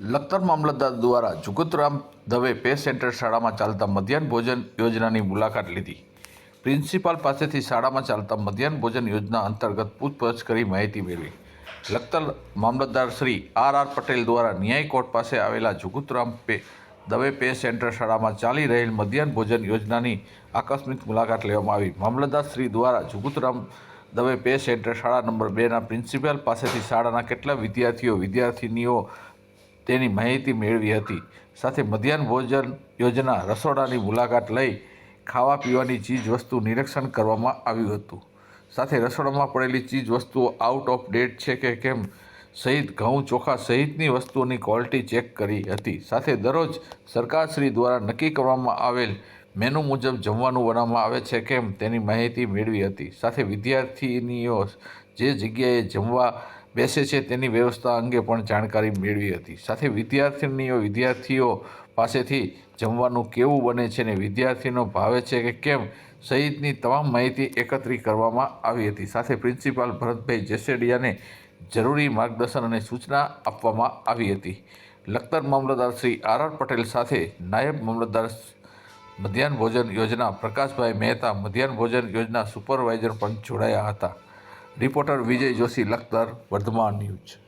લખતર મામલતદાર દ્વારા Jugatram Dave pay centre શાળામાં ચાલતા મધ્યાહન ભોજન યોજનાની મુલાકાત લીધી. પ્રિન્સિપાલ પાસેથી શાળામાં ચાલતા મધ્યાહન ભોજન યોજના અંતર્ગત પૂછપરછ કરી માહિતી મેળવી. લખતર મામલતદાર શ્રી આર આર પટેલ દ્વારા ન્યાય કોર્ટ પાસે આવેલા Jugatram pay Dave pay centre શાળામાં ચાલી રહેલ મધ્યાહન ભોજન યોજનાની આકસ્મિક મુલાકાત લેવામાં આવી. મામલતદાર શ્રી દ્વારા જુગુતરામ દવે પે સેન્ટર શાળા નંબર બેના પ્રિન્સિપાલ પાસેથી શાળાના કેટલા વિદ્યાર્થીઓ, વિદ્યાર્થિનીઓ તેની માહિતી મેળવી હતી. સાથે મધ્યાહન ભોજન યોજના રસોડાની મુલાકાત લઈ ખાવા પીવાની ચીજ વસ્તુ નિરીક્ષણ કરવામાં આવ્યું હતું. સાથે રસોડામાં પડેલી ચીજ વસ્તુઓ આઉટ ઓફ ડેટ છે કે કેમ સહિત ઘઉં ચોખા સહિતની વસ્તુઓની ક્વોલિટી ચેક કરી હતી. સાથે દરરોજ સરકારશ્રી દ્વારા નક્કી કરવામાં આવેલ મેનુ મુજબ જમવાનું બનાવવામાં આવે છે કેમ તેની માહિતી મેળવી હતી. સાથે વિદ્યાર્થીનીઓ જે જગ્યાએ જમવા બેસે છે તેની વ્યવસ્થા અંગે પણ જાણકારી મેળવી હતી. સાથે વિદ્યાર્થીનીઓ, વિદ્યાર્થીઓ પાસેથી જમવાનું કેવું બને છે ને વિદ્યાર્થીનો ભાવે છે કે કેમ સહિતની તમામ માહિતી એકત્રિત કરવામાં આવી હતી. સાથે પ્રિન્સિપાલ ભરતભાઈ જેસેડિયાને જરૂરી માર્ગદર્શન અને સૂચના આપવામાં આવી હતી. લખતર મામલતદાર શ્રી આર આર પટેલ સાથે નાયબ મામલતદાર મધ્યાહન ભોજન યોજના પ્રકાશભાઈ મહેતા મધ્યાહન ભોજન યોજના સુપરવાઇઝર પણ જોડાયા હતા. Reporter Vijay Joshi Lakhtar Vardhaman news.